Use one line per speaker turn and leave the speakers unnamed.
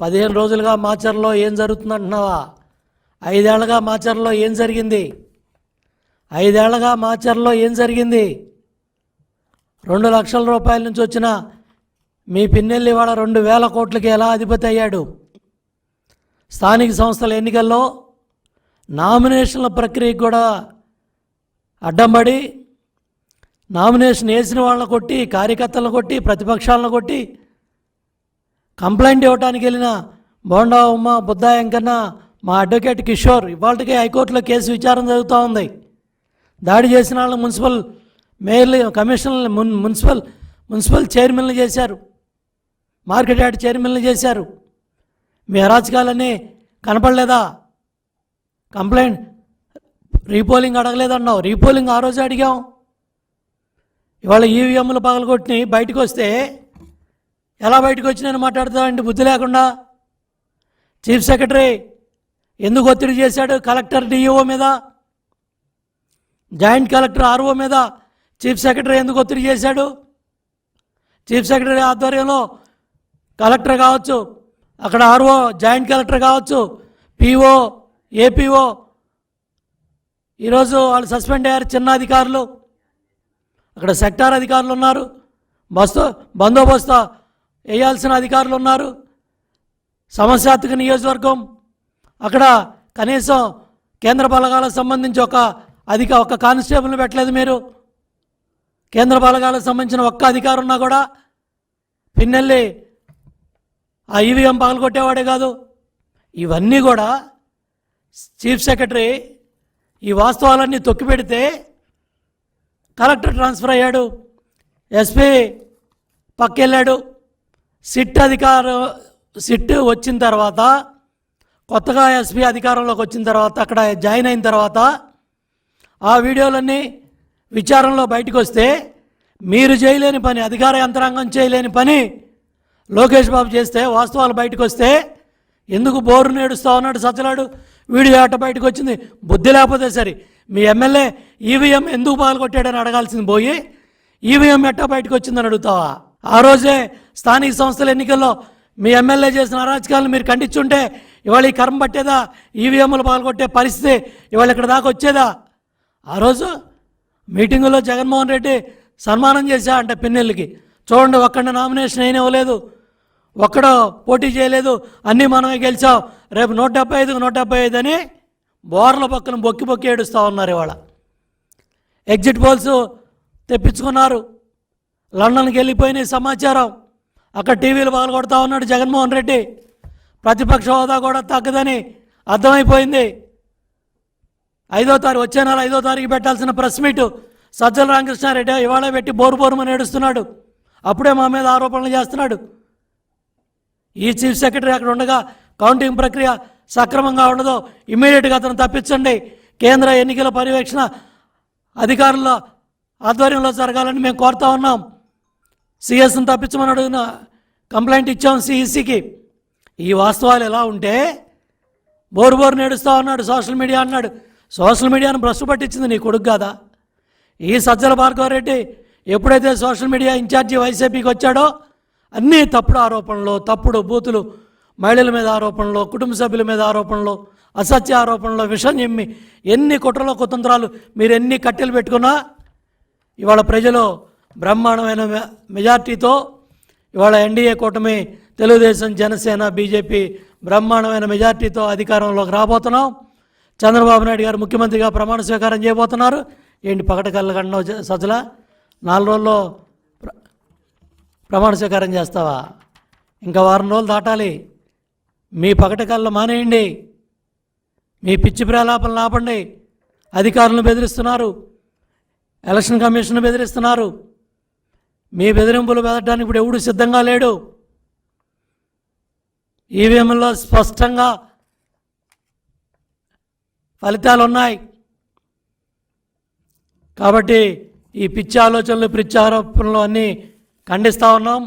పదిహేను రోజులుగా మాచర్లో ఏం జరుగుతుందంటున్నావా? ఐదేళ్ళగా మాచర్లో ఏం జరిగింది? ఐదేళ్ళగా మాచర్లో ఏం జరిగింది? రెండు లక్షల రూపాయల నుంచి వచ్చిన మీ పిన్నెల్లివాడ రెండు వేల కోట్లకి ఎలా అధిపతి అయ్యాడు? స్థానిక సంస్థల ఎన్నికల్లో నామినేషన్ల ప్రక్రియకు కూడా అడ్డంపడి నామినేషన్ వేసిన వాళ్ళని కొట్టి కార్యకర్తలను కొట్టి ప్రతిపక్షాలను కొట్టి కంప్లైంట్ ఇవ్వడానికి వెళ్ళిన బోండా ఉమ్మ బుద్ధా వెంకన్న మా అడ్వకేట్ కిషోర్ ఇవాళకే హైకోర్టులో కేసు విచారణ జరుగుతూ ఉంది. దాడి చేసిన వాళ్ళు మున్సిపల్ మేయర్లు కమిషనర్లు మున్ మున్సిపల్ మున్సిపల్ చైర్మన్లు చేశారు. మార్కెట్ యార్డ్ చైర్మన్లు చేశారు. మీ అరాచకాలన్నీ కనపడలేదా? కంప్లైంట్ రీపోలింగ్ అడగలేదన్నావు. రీపోలింగ్ ఆ రోజు అడిగాం. ఇవాళ ఈవీఎంలు పగలగొట్టి బయటకు వస్తే ఎలా బయటకు వచ్చినాయని మాట్లాడుతావండి బుద్ధి లేకుండా. చీఫ్ సెక్రటరీ ఎందుకు ఒత్తిడి చేశాడు? కలెక్టర్ డిఈఓ మీద జాయింట్ కలెక్టర్ ఆర్ఓ మీద చీఫ్ సెక్రటరీ ఎందుకు ఒత్తిడి చేశాడు? చీఫ్ సెక్రటరీ ఆధ్వర్యంలో కలెక్టర్ కావచ్చు అక్కడ ఆర్ఓ జాయింట్ కలెక్టర్ కావచ్చు పిఓ ఏపీఓ ఈరోజు వాళ్ళు సస్పెండ్ అయ్యారు చిన్న అధికారులు. అక్కడ సెక్టార్ అధికారులు ఉన్నారు. బస్తో బందోబస్తు వేయాల్సిన అధికారులు ఉన్నారు. సమస్యాత్మక నియోజకవర్గం అక్కడ కనీసం కేంద్ర బలగాలకు సంబంధించి ఒక అధిక ఒక కానిస్టేబుల్ని పెట్టలేదు మీరు. కేంద్ర బలగాలకు సంబంధించిన ఒక్క అధికారం ఉన్నా కూడా పిన్నెల్లి ఆ ఈవీఎం పగలగొట్టేవాడే కాదు. ఇవన్నీ కూడా చీఫ్ సెక్రటరీ ఈ వాస్తవాలన్నీ తొక్కిపెడితే కలెక్టర్ ట్రాన్స్ఫర్ అయ్యాడు. ఎస్పీ పక్కెళ్ళాడు. సిట్ అధికారం సిట్ వచ్చిన తర్వాత కొత్తగా ఎస్పీ అధికారంలోకి వచ్చిన తర్వాత అక్కడ జాయిన్ అయిన తర్వాత ఆ వీడియోలన్నీ విచారణలో బయటకు వస్తే మీరు చేయలేని పని అధికార యంత్రాంగం చేయలేని పని లోకేష్ బాబు చేస్తే వాస్తవాలు బయటకు వస్తే ఎందుకు బోరు నేడుస్తా ఉన్నాడు సచ్చలాడు వీడియో ఆట బయటకు వచ్చింది. బుద్ధి లేకపోతే సరే. మీ ఎమ్మెల్యే ఈవీఎం ఎందుకు పాల్గొట్టాడని అడగాల్సింది పోయి ఈవీఎం ఎట్టా బయటకు వచ్చిందని అడుగుతావా? ఆ రోజే స్థానిక సంస్థల ఎన్నికల్లో మీ ఎమ్మెల్యే చేసిన అరాచకాలను మీరు ఖండించుంటే ఇవాళ ఈ కర్మ పట్టేదా? ఈవీఎంలు పాల్గొట్టే పరిస్థితి ఇవాళ ఇక్కడ దాకా వచ్చేదా? ఆ రోజు మీటింగులో జగన్మోహన్ రెడ్డి సన్మానం చేశా అంటే పిన్నెల్లికి. చూడండి ఒక్కడ నామినేషన్ అయిన ఇవ్వలేదు ఒక్కడో పోటీ చేయలేదు. అన్నీ మనమే గెలిచాం. రేపు నూట డెబ్బై ఐదుకు నూట డెబ్బై ఐదు అని బోర్ల పక్కన బొక్కి బొక్కి ఏడుస్తూ ఉన్నారు ఇవాళ. Exit polls తెప్పించుకున్నారు. లండన్కి వెళ్ళిపోయిన సమాచారం. అక్కడ టీవీలు పగలగొడతా ఉన్నాడు జగన్మోహన్ రెడ్డి. ప్రతిపక్ష హోదా కూడా తగ్గదని అర్థమైపోయింది. ఐదో తారీఖు వచ్చే నెల ఐదో తారీఖు పెట్టాల్సిన ప్రెస్ మీట్ సజ్జల రామకృష్ణారెడ్డి ఇవాళ పెట్టి బోరు బోరుమని ఏడుస్తున్నాడు. అప్పుడే మా మీద ఆరోపణలు చేస్తున్నాడు. ఈ చీఫ్ సెక్రటరీ అక్కడ ఉండగా కౌంటింగ్ ప్రక్రియ సక్రమంగా ఉండదు ఇమ్మీడియట్గా అతను తప్పించండి. కేంద్ర ఎన్నికల పర్యవేక్షణ అధికారుల ఆధ్వర్యంలో జరగాలని మేము కోరుతా ఉన్నాం. సిఎస్ని తప్పించమని అడిగిన కంప్లైంట్ ఇచ్చాం సిఈసికి ఈ వాస్తవాలు ఎలా ఉంటే బోరు బోరు నేడుస్తా ఉన్నాడు సోషల్ మీడియా అన్నాడు. సోషల్ మీడియాను భ్రష్ పట్టించింది నీ కొడుకు కాదా? ఈ సజ్జల భార్గవరెడ్డి ఎప్పుడైతే సోషల్ మీడియా ఇన్ఛార్జి వైసీపీకి వచ్చాడో అన్నీ తప్పుడు ఆరోపణలు తప్పుడు బూతులు మహిళల మీద ఆరోపణలు కుటుంబ సభ్యుల మీద ఆరోపణలు అసత్య ఆరోపణలు విషం చెమ్మి ఎన్ని కుట్రలో కుతంత్రాలు మీరు ఎన్ని కట్టెలు పెట్టుకున్నా ఇవాళ ప్రజలు బ్రహ్మాండమైన మె- మెజార్టీతో ఇవాళ ఎన్డీఏ కూటమి తెలుగుదేశం జనసేన బీజేపీ బ్రహ్మాండమైన మెజార్టీతో అధికారంలోకి రాబోతున్నాం. చంద్రబాబు నాయుడు గారు ముఖ్యమంత్రిగా ప్రమాణ స్వీకారం చేయబోతున్నారు. ఏంటి పగట కళ్ళగండం సజ్జల? నాలుగు రోజుల్లో ప్ర- ప్రమాణ స్వీకారం చేస్తావా? ఇంకా వారం రోజులు దాటాలి. మీ పగట కళ్ళు మానేయండి. మీ పిచ్చి ప్రలాపనలు ఆపండి అధికారులను బెదిరిస్తున్నారు. ఎలక్షన్ కమిషన్ బెదిరిస్తున్నారు. మీ బెదిరింపులు వెదటానికి ఇప్పుడు ఎవడు సిద్ధంగా లేడు? ఈవీఎంలో స్పష్టంగా ఫలితాలు ఉన్నాయి. కాబట్టి ఈ పిచ్చి ఆలోచనలు పిచ్చి ఆరోపణలు అన్నీ ఖండిస్తూ ఉన్నాం.